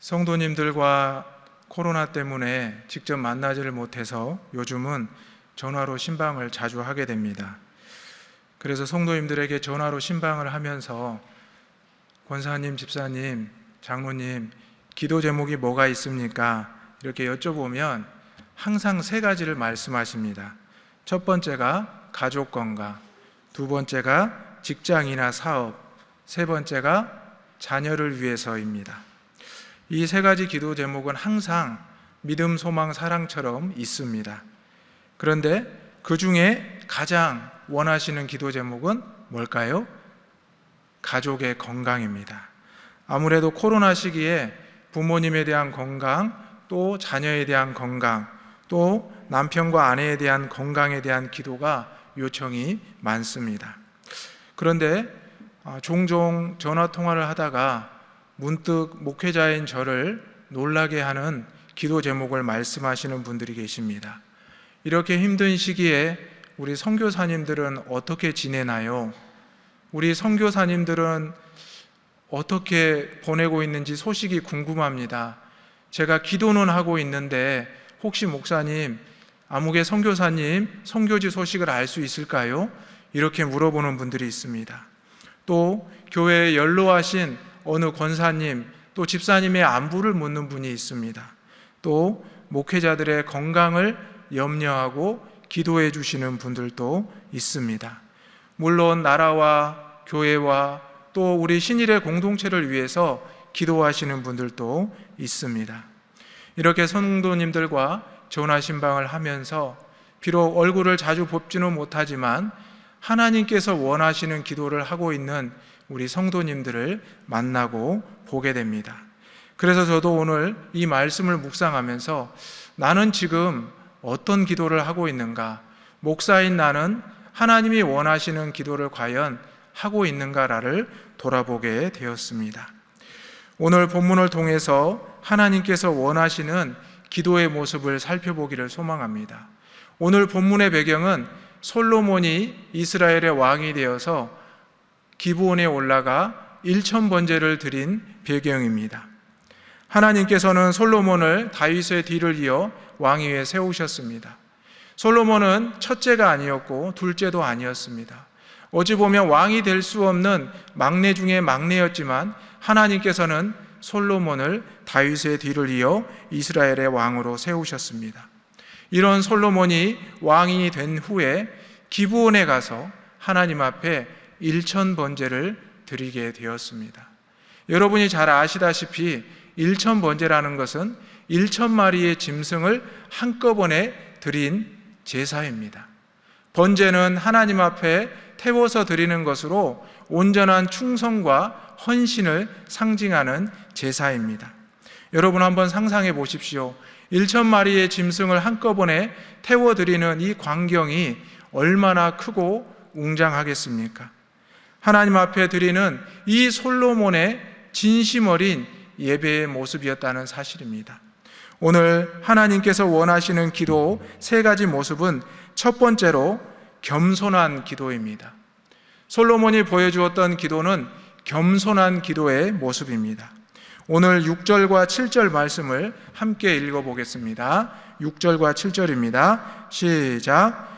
성도님들과 코로나 때문에 직접 만나지를 못해서 요즘은 전화로 신방을 자주 하게 됩니다. 그래서 성도님들에게 전화로 신방을 하면서 권사님, 집사님, 장로님, 기도 제목이 뭐가 있습니까? 이렇게 여쭤보면 항상 세 가지를 말씀하십니다. 첫 번째가 가족 건강, 두 번째가 직장이나 사업, 세 번째가 자녀를 위해서입니다. 이 세 가지 기도 제목은 항상 믿음, 소망, 사랑처럼 있습니다. 그런데 그 중에 가장 원하시는 기도 제목은 뭘까요? 가족의 건강입니다. 아무래도 코로나 시기에 부모님에 대한 건강, 또 자녀에 대한 건강, 또 남편과 아내에 대한 건강에 대한 기도가 요청이 많습니다. 그런데 아, 종종 전화 통화를 하다가 문득 목회자인 저를 놀라게 하는 기도 제목을 말씀하시는 분들이 계십니다. 이렇게 힘든 시기에 우리 선교사님들은 어떻게 지내나요? 우리 선교사님들은 어떻게 보내고 있는지 소식이 궁금합니다. 제가 기도는 하고 있는데 혹시 목사님, 아무개 선교사님 선교지 소식을 알 수 있을까요? 이렇게 물어보는 분들이 있습니다. 또 교회에 연로하신 어느 권사님, 또 집사님의 안부를 묻는 분이 있습니다. 또 목회자들의 건강을 염려하고 기도해 주시는 분들도 있습니다. 물론 나라와 교회와 또 우리 신일의 공동체를 위해서 기도하시는 분들도 있습니다. 이렇게 성도님들과 전화 신방을 하면서 비록 얼굴을 자주 봅지는 못하지만 하나님께서 원하시는 기도를 하고 있는 우리 성도님들을 만나고 보게 됩니다. 그래서 저도 오늘 이 말씀을 묵상하면서 나는 지금 어떤 기도를 하고 있는가? 목사인 나는 하나님이 원하시는 기도를 과연 하고 있는가를 돌아보게 되었습니다. 오늘 본문을 통해서 하나님께서 원하시는 기도의 모습을 살펴보기를 소망합니다. 오늘 본문의 배경은 솔로몬이 이스라엘의 왕이 되어서 기브온에 올라가 일천 번제를 드린 배경입니다. 하나님께서는 솔로몬을 다윗의 뒤를 이어 왕위에 세우셨습니다. 솔로몬은 첫째가 아니었고 둘째도 아니었습니다. 어찌 보면 왕이 될 수 없는 막내 중에 막내였지만 하나님께서는 솔로몬을 다윗의 뒤를 이어 이스라엘의 왕으로 세우셨습니다. 이런 솔로몬이 왕이 된 후에 기브온에 가서 하나님 앞에 일천 번제를 드리게 되었습니다. 여러분이 잘 아시다시피 일천 번제라는 것은 일천 마리의 짐승을 한꺼번에 드린 제사입니다. 번제는 하나님 앞에 태워서 드리는 것으로 온전한 충성과 헌신을 상징하는 제사입니다. 여러분 한번 상상해 보십시오. 1천 마리의 짐승을 한꺼번에 태워 드리는 이 광경이 얼마나 크고 웅장하겠습니까? 하나님 앞에 드리는 이 솔로몬의 진심 어린 예배의 모습이었다는 사실입니다. 오늘 하나님께서 원하시는 기도 세 가지 모습은 첫 번째로 겸손한 기도입니다. 솔로몬이 보여주었던 기도는 겸손한 기도의 모습입니다. 오늘 6절과 7절 말씀을 함께 읽어보겠습니다. 6절과 7절입니다. 시작.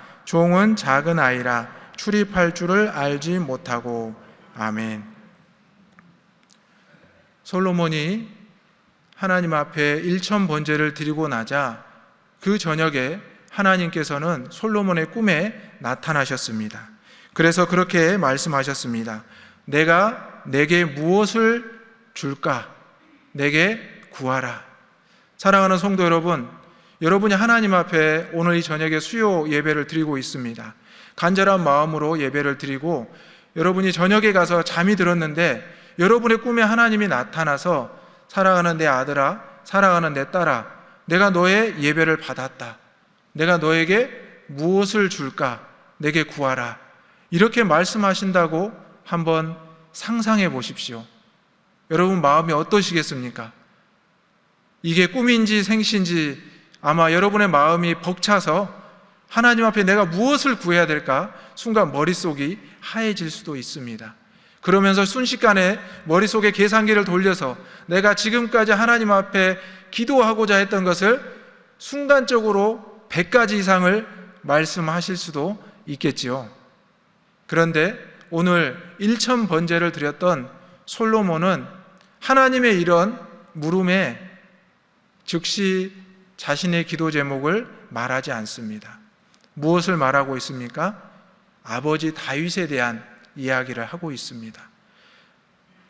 종은 작은 아이라 출입할 줄을 알지 못하고 아멘. 솔로몬이 하나님 앞에 일천 번제를 드리고 나자 그 저녁에 하나님께서는 솔로몬의 꿈에 나타나셨습니다. 그래서 그렇게 말씀하셨습니다. 내가 내게 무엇을 줄까? 내게 구하라. 사랑하는 성도 여러분, 여러분이 하나님 앞에 오늘 이 저녁에 수요 예배를 드리고 있습니다. 간절한 마음으로 예배를 드리고 여러분이 저녁에 가서 잠이 들었는데 여러분의 꿈에 하나님이 나타나서 사랑하는 내 아들아, 사랑하는 내 딸아, 내가 너의 예배를 받았다. 내가 너에게 무엇을 줄까? 내게 구하라. 이렇게 말씀하신다고 한번 상상해 보십시오. 여러분 마음이 어떠시겠습니까? 이게 꿈인지 생신지 아마 여러분의 마음이 벅차서 하나님 앞에 내가 무엇을 구해야 될까? 순간 머릿속이 하얘질 수도 있습니다. 그러면서 순식간에 머릿속에 계산기를 돌려서 내가 지금까지 하나님 앞에 기도하고자 했던 것을 순간적으로 100가지 이상을 말씀하실 수도 있겠지요. 그런데 오늘 1천 번제를 드렸던 솔로몬은 하나님의 이런 물음에 즉시 자신의 기도 제목을 말하지 않습니다. 무엇을 말하고 있습니까? 아버지 다윗에 대한 이야기를 하고 있습니다.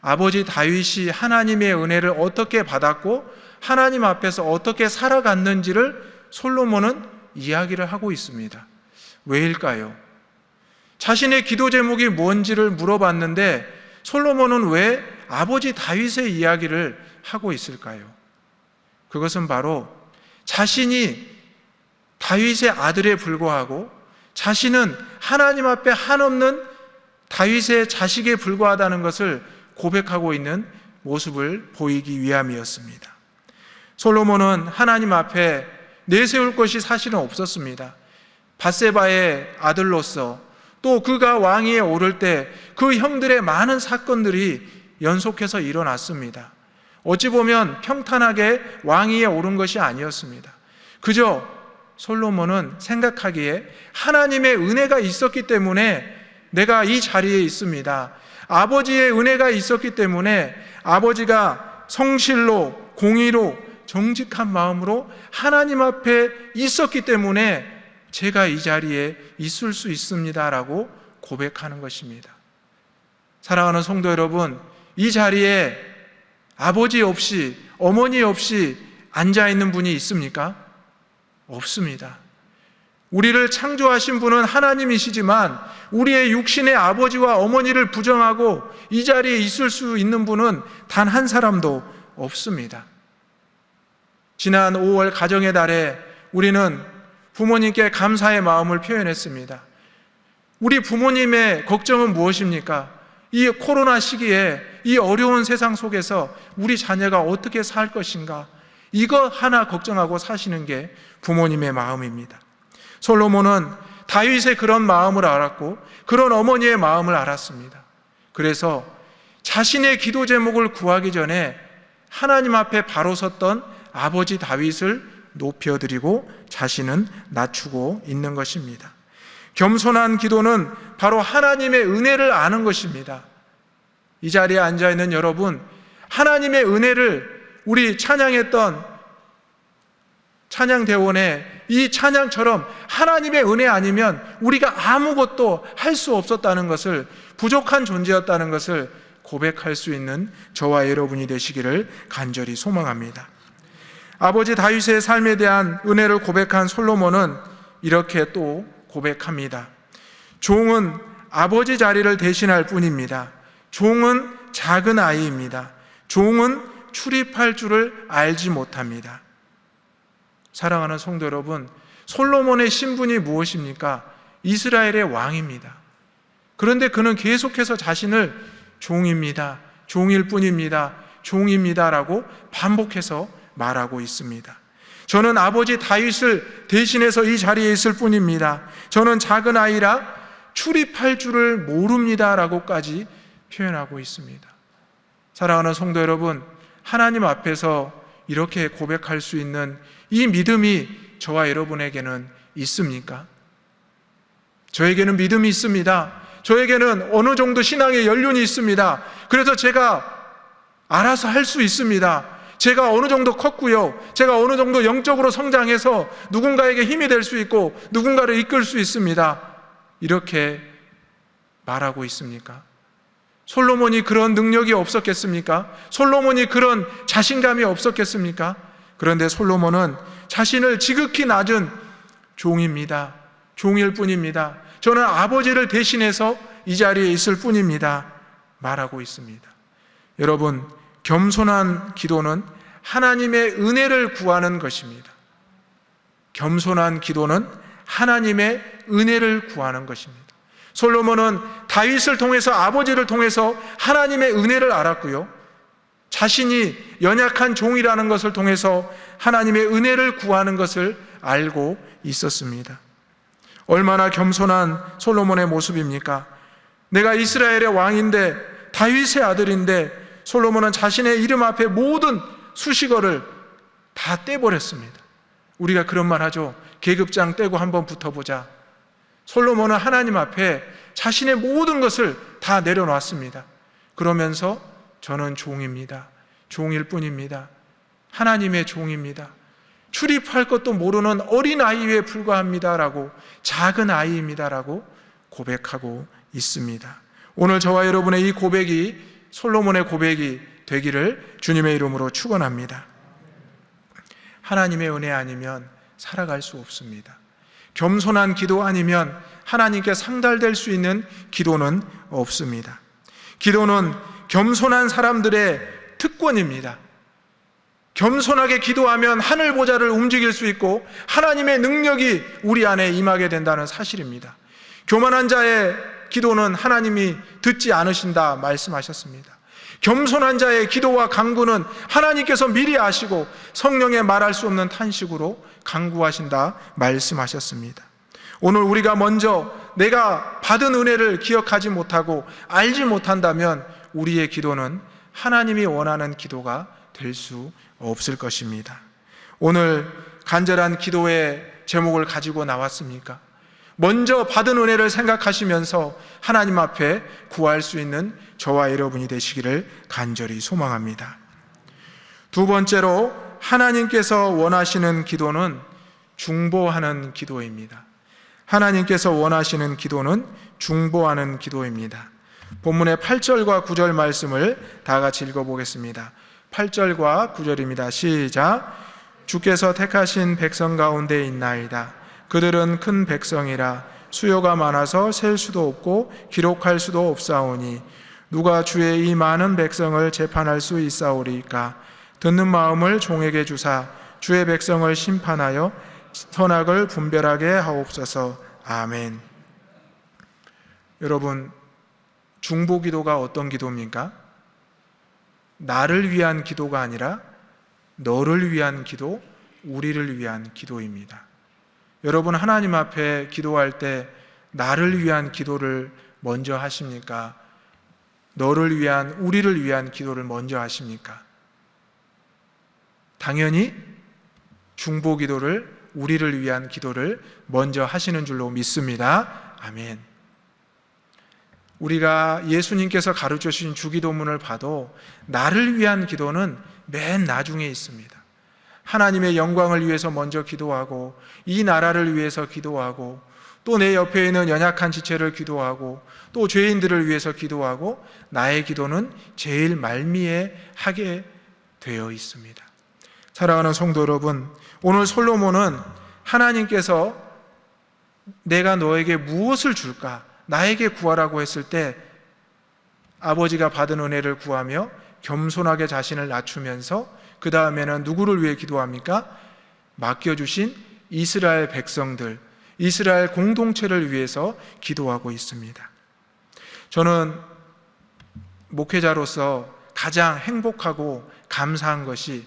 아버지 다윗이 하나님의 은혜를 어떻게 받았고 하나님 앞에서 어떻게 살아갔는지를 솔로몬은 이야기를 하고 있습니다. 왜일까요? 자신의 기도 제목이 뭔지를 물어봤는데 솔로몬은 왜 아버지 다윗의 이야기를 하고 있을까요? 그것은 바로 자신이 다윗의 아들에 불과하고 자신은 하나님 앞에 한없는 다윗의 자식에 불과하다는 것을 고백하고 있는 모습을 보이기 위함이었습니다. 솔로몬은 하나님 앞에 내세울 것이 사실은 없었습니다. 바세바의 아들로서 또 그가 왕위에 오를 때 그 형들의 많은 사건들이 연속해서 일어났습니다. 어찌 보면 평탄하게 왕위에 오른 것이 아니었습니다. 그저 솔로몬은 생각하기에 하나님의 은혜가 있었기 때문에 내가 이 자리에 있습니다. 아버지의 은혜가 있었기 때문에 아버지가 성실로 공의로 정직한 마음으로 하나님 앞에 있었기 때문에 제가 이 자리에 있을 수 있습니다라고 고백하는 것입니다. 사랑하는 성도 여러분, 이 자리에 아버지 없이 어머니 없이 앉아 있는 분이 있습니까? 없습니다. 우리를 창조하신 분은 하나님이시지만 우리의 육신의 아버지와 어머니를 부정하고 이 자리에 있을 수 있는 분은 단 한 사람도 없습니다. 지난 5월 가정의 달에 우리는 부모님께 감사의 마음을 표현했습니다. 우리 부모님의 걱정은 무엇입니까? 이 코로나 시기에 이 어려운 세상 속에서 우리 자녀가 어떻게 살 것인가? 이거 하나 걱정하고 사시는 게 부모님의 마음입니다. 솔로몬은 다윗의 그런 마음을 알았고 그런 어머니의 마음을 알았습니다. 그래서 자신의 기도 제목을 구하기 전에 하나님 앞에 바로 섰던 아버지 다윗을 높여드리고 자신은 낮추고 있는 것입니다. 겸손한 기도는 바로 하나님의 은혜를 아는 것입니다. 이 자리에 앉아 있는 여러분, 하나님의 은혜를 우리 찬양했던 찬양 대원의 이 찬양처럼 하나님의 은혜 아니면 우리가 아무것도 할 수 없었다는 것을 부족한 존재였다는 것을 고백할 수 있는 저와 여러분이 되시기를 간절히 소망합니다. 아버지 다윗의 삶에 대한 은혜를 고백한 솔로몬은 이렇게 또 고백합니다. 종은 아버지 자리를 대신할 뿐입니다. 종은 작은 아이입니다. 종은 출입할 줄을 알지 못합니다. 사랑하는 성도 여러분, 솔로몬의 신분이 무엇입니까? 이스라엘의 왕입니다. 그런데 그는 계속해서 자신을 종입니다. 종일 뿐입니다. 종입니다라고 반복해서 말하고 있습니다. 저는 아버지 다윗을 대신해서 이 자리에 있을 뿐입니다. 저는 작은 아이라 출입할 줄을 모릅니다라고까지 표현하고 있습니다. 사랑하는 성도 여러분, 하나님 앞에서 이렇게 고백할 수 있는 이 믿음이 저와 여러분에게는 있습니까? 저에게는 믿음이 있습니다. 저에게는 어느 정도 신앙의 연륜이 있습니다. 그래서 제가 알아서 할 수 있습니다. 제가 어느 정도 컸고요. 제가 어느 정도 영적으로 성장해서 누군가에게 힘이 될 수 있고 누군가를 이끌 수 있습니다. 이렇게 말하고 있습니까? 솔로몬이 그런 능력이 없었겠습니까? 솔로몬이 그런 자신감이 없었겠습니까? 그런데 솔로몬은 자신을 지극히 낮은 종입니다. 종일 뿐입니다. 저는 아버지를 대신해서 이 자리에 있을 뿐입니다. 말하고 있습니다. 여러분, 겸손한 기도는 하나님의 은혜를 구하는 것입니다. 겸손한 기도는 하나님의 은혜를 구하는 것입니다. 솔로몬은 다윗을 통해서 아버지를 통해서 하나님의 은혜를 알았고요. 자신이 연약한 종이라는 것을 통해서 하나님의 은혜를 구하는 것을 알고 있었습니다. 얼마나 겸손한 솔로몬의 모습입니까? 내가 이스라엘의 왕인데 다윗의 아들인데 솔로몬은 자신의 이름 앞에 모든 수식어를 다 떼버렸습니다. 우리가 그런 말 하죠. 계급장 떼고 한번 붙어보자. 솔로몬은 하나님 앞에 자신의 모든 것을 다 내려놨습니다. 그러면서 저는 종입니다. 종일 뿐입니다. 하나님의 종입니다. 출입할 것도 모르는 어린 아이에 불과합니다라고 작은 아이입니다라고 고백하고 있습니다. 오늘 저와 여러분의 이 고백이 솔로몬의 고백이 되기를 주님의 이름으로 축원합니다. 하나님의 은혜 아니면 살아갈 수 없습니다. 겸손한 기도 아니면 하나님께 상달될 수 있는 기도는 없습니다. 기도는 겸손한 사람들의 특권입니다. 겸손하게 기도하면 하늘 보좌를 움직일 수 있고 하나님의 능력이 우리 안에 임하게 된다는 사실입니다. 교만한 자의 기도는 하나님이 듣지 않으신다 말씀하셨습니다. 겸손한 자의 기도와 강구는 하나님께서 미리 아시고 성령의 말할 수 없는 탄식으로 강구하신다 말씀하셨습니다. 오늘 우리가 먼저 내가 받은 은혜를 기억하지 못하고 알지 못한다면 우리의 기도는 하나님이 원하는 기도가 될 수 없을 것입니다. 오늘 간절한 기도의 제목을 가지고 나왔습니까? 먼저 받은 은혜를 생각하시면서 하나님 앞에 구할 수 있는 저와 여러분이 되시기를 간절히 소망합니다. 두 번째로 하나님께서 원하시는 기도는 중보하는 기도입니다. 하나님께서 원하시는 기도는 중보하는 기도입니다. 본문의 8절과 9절 말씀을 다 같이 읽어보겠습니다. 8절과 9절입니다. 시작. 주께서 택하신 백성 가운데 있나이다. 그들은 큰 백성이라 수요가 많아서 셀 수도 없고 기록할 수도 없사오니 누가 주의 이 많은 백성을 재판할 수 있사오리까 듣는 마음을 종에게 주사 주의 백성을 심판하여 선악을 분별하게 하옵소서 아멘 여러분 중보 기도가 어떤 기도입니까? 나를 위한 기도가 아니라 너를 위한 기도, 우리를 위한 기도입니다. 여러분 하나님 앞에 기도할 때 나를 위한 기도를 먼저 하십니까? 너를 위한 우리를 위한 기도를 먼저 하십니까? 당연히 중보 기도를 우리를 위한 기도를 먼저 하시는 줄로 믿습니다. 아멘. 우리가 예수님께서 가르쳐 주신 주기도문을 봐도 나를 위한 기도는 맨 나중에 있습니다. 하나님의 영광을 위해서 먼저 기도하고 이 나라를 위해서 기도하고 또 내 옆에 있는 연약한 지체를 기도하고 또 죄인들을 위해서 기도하고 나의 기도는 제일 말미에 하게 되어 있습니다. 사랑하는 성도 여러분, 오늘 솔로몬은 하나님께서 내가 너에게 무엇을 줄까? 나에게 구하라고 했을 때 아버지가 받은 은혜를 구하며 겸손하게 자신을 낮추면서 그 다음에는 누구를 위해 기도합니까? 맡겨주신 이스라엘 백성들, 이스라엘 공동체를 위해서 기도하고 있습니다. 저는 목회자로서 가장 행복하고 감사한 것이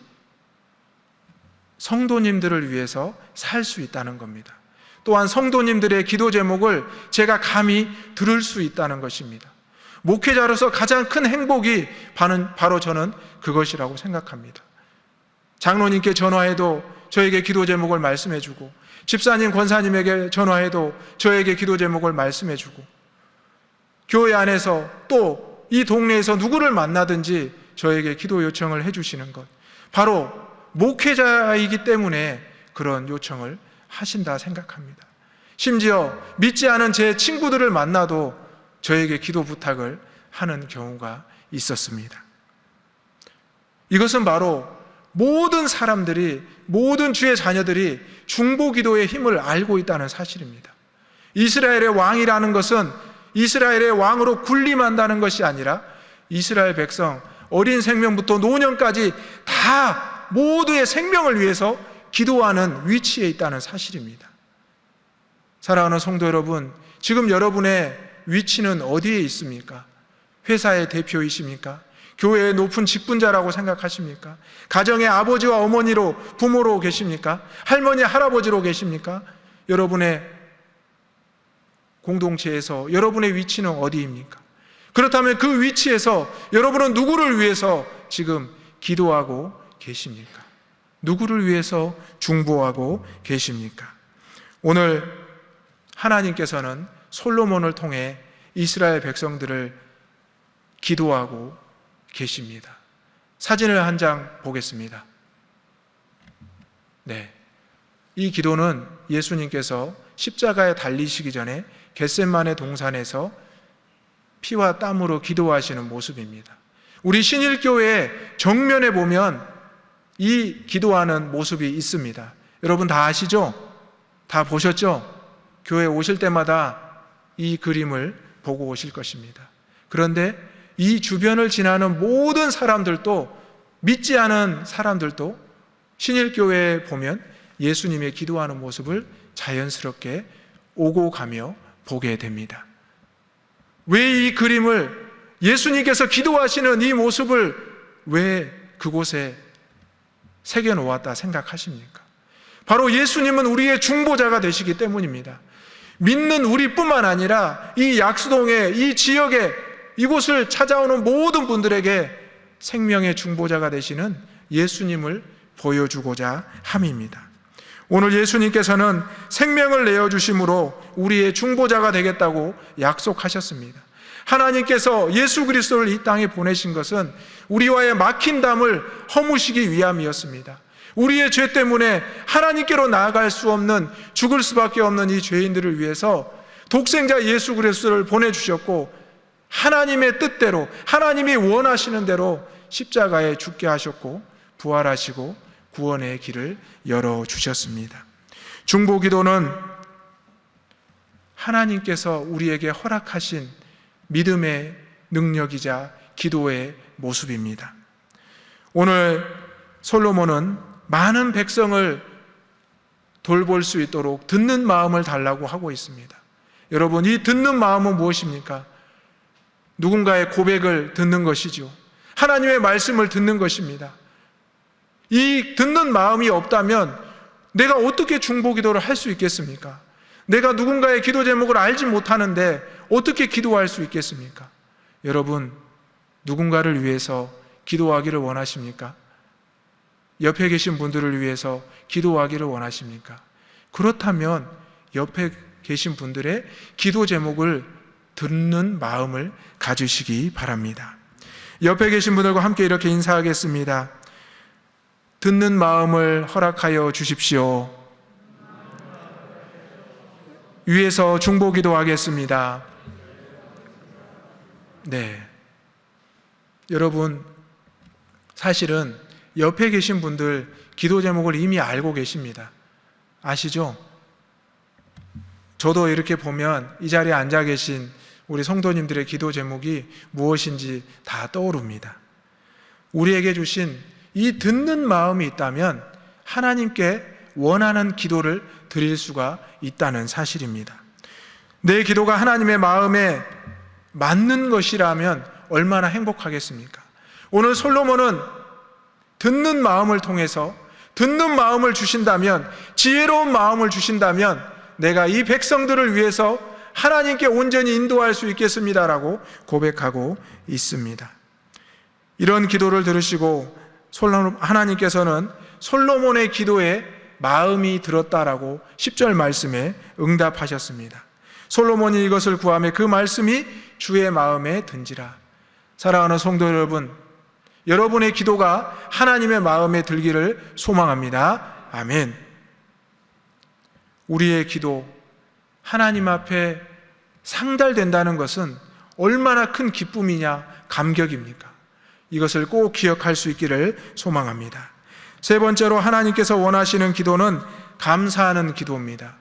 성도님들을 위해서 살 수 있다는 겁니다. 또한 성도님들의 기도 제목을 제가 감히 들을 수 있다는 것입니다. 목회자로서 가장 큰 행복이 바로 저는 그것이라고 생각합니다. 장로님께 전화해도 저에게 기도 제목을 말씀해 주고 집사님, 권사님에게 전화해도 저에게 기도 제목을 말씀해 주고 교회 안에서 또 이 동네에서 누구를 만나든지 저에게 기도 요청을 해 주시는 것. 바로 목회자이기 때문에 그런 요청을 하신다 생각합니다. 심지어 믿지 않은 제 친구들을 만나도 저에게 기도 부탁을 하는 경우가 있었습니다. 이것은 바로 모든 사람들이, 모든 주의 자녀들이 중보 기도의 힘을 알고 있다는 사실입니다. 이스라엘의 왕이라는 것은 이스라엘의 왕으로 군림한다는 것이 아니라 이스라엘 백성, 어린 생명부터 노년까지 다 모두의 생명을 위해서 기도하는 위치에 있다는 사실입니다. 사랑하는 성도 여러분, 지금 여러분의 위치는 어디에 있습니까? 회사의 대표이십니까? 교회의 높은 직분자라고 생각하십니까? 가정의 아버지와 어머니로 부모로 계십니까? 할머니, 할아버지로 계십니까? 여러분의 공동체에서 여러분의 위치는 어디입니까? 그렇다면 그 위치에서 여러분은 누구를 위해서 지금 기도하고 계십니까? 누구를 위해서 중보하고 계십니까? 오늘 하나님께서는 솔로몬을 통해 이스라엘 백성들을 기도하고 계십니다. 사진을 한 장 보겠습니다. 네. 이 기도는 예수님께서 십자가에 달리시기 전에 겟셋만의 동산에서 피와 땀으로 기도하시는 모습입니다. 우리 신일교회 정면에 보면 이 기도하는 모습이 있습니다. 여러분 다 아시죠? 다 보셨죠? 교회 오실 때마다 이 그림을 보고 오실 것입니다. 그런데 이 주변을 지나는 모든 사람들도 믿지 않은 사람들도 신일교회에 보면 예수님의 기도하는 모습을 자연스럽게 오고 가며 보게 됩니다. 왜 이 그림을 예수님께서 기도하시는 이 모습을 왜 그곳에 새겨 놓았다 생각하십니까? 바로 예수님은 우리의 중보자가 되시기 때문입니다. 믿는 우리뿐만 아니라 이 약수동에 이 지역에 이곳을 찾아오는 모든 분들에게 생명의 중보자가 되시는 예수님을 보여주고자 함입니다. 오늘 예수님께서는 생명을 내어 주심으로 우리의 중보자가 되겠다고 약속하셨습니다. 하나님께서 예수 그리스도를 이 땅에 보내신 것은 우리와의 막힌 담을 허무시기 위함이었습니다. 우리의 죄 때문에 하나님께로 나아갈 수 없는 죽을 수밖에 없는 이 죄인들을 위해서 독생자 예수 그리스도를 보내 주셨고 하나님의 뜻대로 하나님이 원하시는 대로 십자가에 죽게 하셨고 부활하시고 구원의 길을 열어 주셨습니다. 중보 기도는 하나님께서 우리에게 허락하신 믿음의 능력이자 기도의 모습입니다. 오늘 솔로몬은 많은 백성을 돌볼 수 있도록 듣는 마음을 달라고 하고 있습니다. 여러분, 이 듣는 마음은 무엇입니까? 누군가의 고백을 듣는 것이죠. 하나님의 말씀을 듣는 것입니다. 이 듣는 마음이 없다면 내가 어떻게 중보 기도를 할 수 있겠습니까? 내가 누군가의 기도 제목을 알지 못하는데 어떻게 기도할 수 있겠습니까? 여러분, 누군가를 위해서 기도하기를 원하십니까? 옆에 계신 분들을 위해서 기도하기를 원하십니까? 그렇다면 옆에 계신 분들의 기도 제목을 듣는 마음을 가지시기 바랍니다. 옆에 계신 분들과 함께 이렇게 인사하겠습니다. 듣는 마음을 허락하여 주십시오. 위에서 중보 기도 하겠습니다. 네. 여러분, 사실은 옆에 계신 분들 기도 제목을 이미 알고 계십니다. 아시죠? 저도 이렇게 보면 이 자리에 앉아 계신 우리 성도님들의 기도 제목이 무엇인지 다 떠오릅니다. 우리에게 주신 이 듣는 마음이 있다면 하나님께 원하는 기도를 드릴 수가 있다는 사실입니다. 내 기도가 하나님의 마음에 맞는 것이라면 얼마나 행복하겠습니까? 오늘 솔로몬은 듣는 마음을 통해서 듣는 마음을 주신다면 지혜로운 마음을 주신다면 내가 이 백성들을 위해서 하나님께 온전히 인도할 수 있겠습니다라고 고백하고 있습니다. 이런 기도를 들으시고 하나님께서는 솔로몬의 기도에 마음이 들었다라고 10절 말씀에 응답하셨습니다. 솔로몬이 이것을 구함에 그 말씀이 주의 마음에 든지라. 사랑하는 성도 여러분, 여러분의 기도가 하나님의 마음에 들기를 소망합니다. 아멘. 우리의 기도, 하나님 앞에 상달된다는 것은 얼마나 큰 기쁨이냐, 감격입니까? 이것을 꼭 기억할 수 있기를 소망합니다. 세 번째로 하나님께서 원하시는 기도는 감사하는 기도입니다.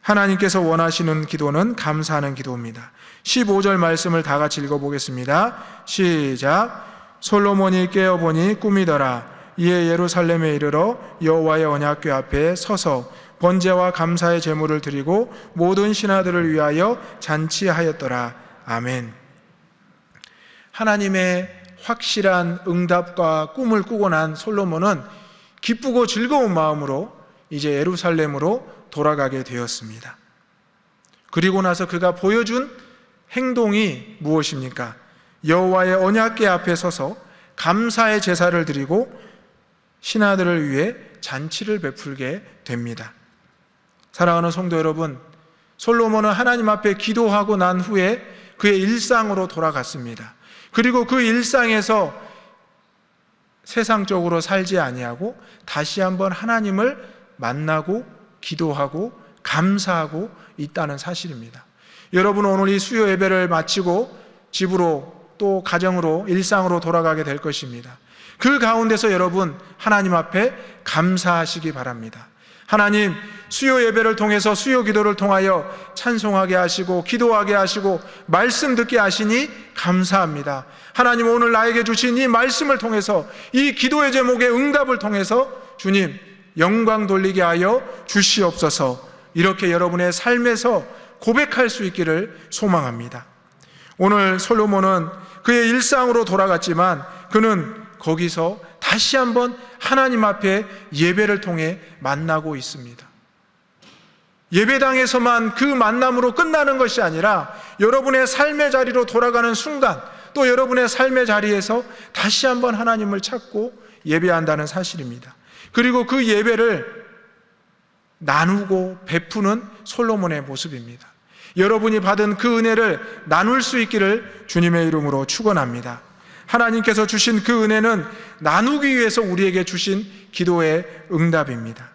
하나님께서 원하시는 기도는 감사하는 기도입니다. 15절 말씀을 다 같이 읽어보겠습니다. 시작. 솔로몬이 깨어보니 꿈이더라. 이에 예루살렘에 이르러 여호와의 언약궤 앞에 서서 번제와 감사의 제물을 드리고 모든 신하들을 위하여 잔치하였더라. 아멘. 하나님의 확실한 응답과 꿈을 꾸고 난 솔로몬은 기쁘고 즐거운 마음으로 이제 예루살렘으로 돌아가게 되었습니다. 그리고 나서 그가 보여준 행동이 무엇입니까? 여호와의 언약궤 앞에 서서 감사의 제사를 드리고 신하들을 위해 잔치를 베풀게 됩니다. 사랑하는 성도 여러분, 솔로몬은 하나님 앞에 기도하고 난 후에 그의 일상으로 돌아갔습니다. 그리고 그 일상에서 세상적으로 살지 아니하고 다시 한번 하나님을 만나고 기도하고 감사하고 있다는 사실입니다. 여러분 오늘 이 수요 예배를 마치고 집으로 또 가정으로 일상으로 돌아가게 될 것입니다. 그 가운데서 여러분 하나님 앞에 감사하시기 바랍니다. 하나님 수요 예배를 통해서 수요 기도를 통하여 찬송하게 하시고 기도하게 하시고 말씀 듣게 하시니 감사합니다. 하나님 오늘 나에게 주신 이 말씀을 통해서 이 기도의 제목의 응답을 통해서 주님 영광 돌리게 하여 주시옵소서. 이렇게 여러분의 삶에서 고백할 수 있기를 소망합니다. 오늘 솔로몬은 그의 일상으로 돌아갔지만 그는 거기서 다시 한번 하나님 앞에 예배를 통해 만나고 있습니다. 예배당에서만 그 만남으로 끝나는 것이 아니라 여러분의 삶의 자리로 돌아가는 순간 또 여러분의 삶의 자리에서 다시 한번 하나님을 찾고 예배한다는 사실입니다. 그리고 그 예배를 나누고 베푸는 솔로몬의 모습입니다. 여러분이 받은 그 은혜를 나눌 수 있기를 주님의 이름으로 축원합니다. 하나님께서 주신 그 은혜는 나누기 위해서 우리에게 주신 기도의 응답입니다.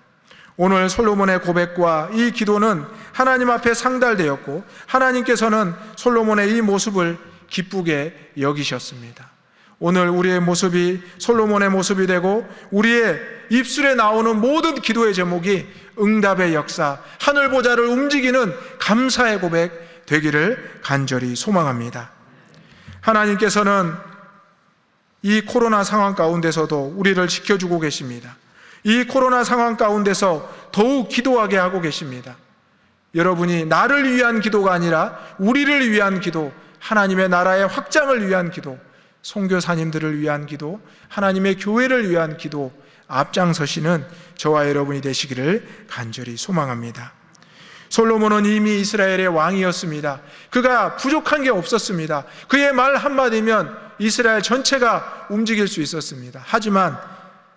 오늘 솔로몬의 고백과 이 기도는 하나님 앞에 상달되었고 하나님께서는 솔로몬의 이 모습을 기쁘게 여기셨습니다. 오늘 우리의 모습이 솔로몬의 모습이 되고 우리의 입술에 나오는 모든 기도의 제목이 응답의 역사, 하늘 보좌를 움직이는 감사의 고백 되기를 간절히 소망합니다. 하나님께서는 이 코로나 상황 가운데서도 우리를 지켜주고 계십니다. 이 코로나 상황 가운데서 더욱 기도하게 하고 계십니다. 여러분이 나를 위한 기도가 아니라 우리를 위한 기도, 하나님의 나라의 확장을 위한 기도, 선교사님들을 위한 기도, 하나님의 교회를 위한 기도 앞장서시는 저와 여러분이 되시기를 간절히 소망합니다. 솔로몬은 이미 이스라엘의 왕이었습니다. 그가 부족한 게 없었습니다. 그의 말 한마디면 이스라엘 전체가 움직일 수 있었습니다. 하지만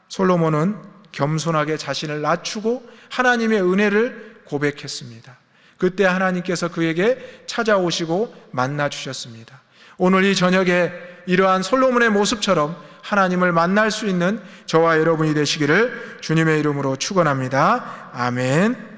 솔로몬은 겸손하게 자신을 낮추고 하나님의 은혜를 고백했습니다. 그때 하나님께서 그에게 찾아오시고 만나 주셨습니다. 오늘 이 저녁에 이러한 솔로몬의 모습처럼 하나님을 만날 수 있는 저와 여러분이 되시기를 주님의 이름으로 축원합니다. 아멘.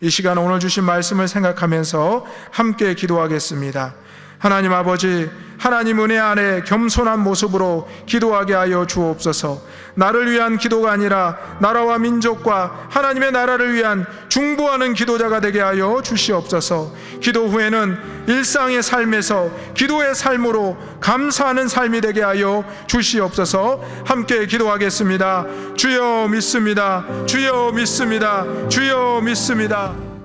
이 시간 오늘 주신 말씀을 생각하면서 함께 기도하겠습니다. 하나님 아버지, 하나님 은혜 안에 겸손한 모습으로 기도하게 하여 주옵소서. 나를 위한 기도가 아니라 나라와 민족과 하나님의 나라를 위한 중보하는 기도자가 되게 하여 주시옵소서. 기도 후에는 일상의 삶에서 기도의 삶으로 감사하는 삶이 되게 하여 주시옵소서. 함께 기도하겠습니다. 주여 믿습니다. 주여 믿습니다. 주여 믿습니다.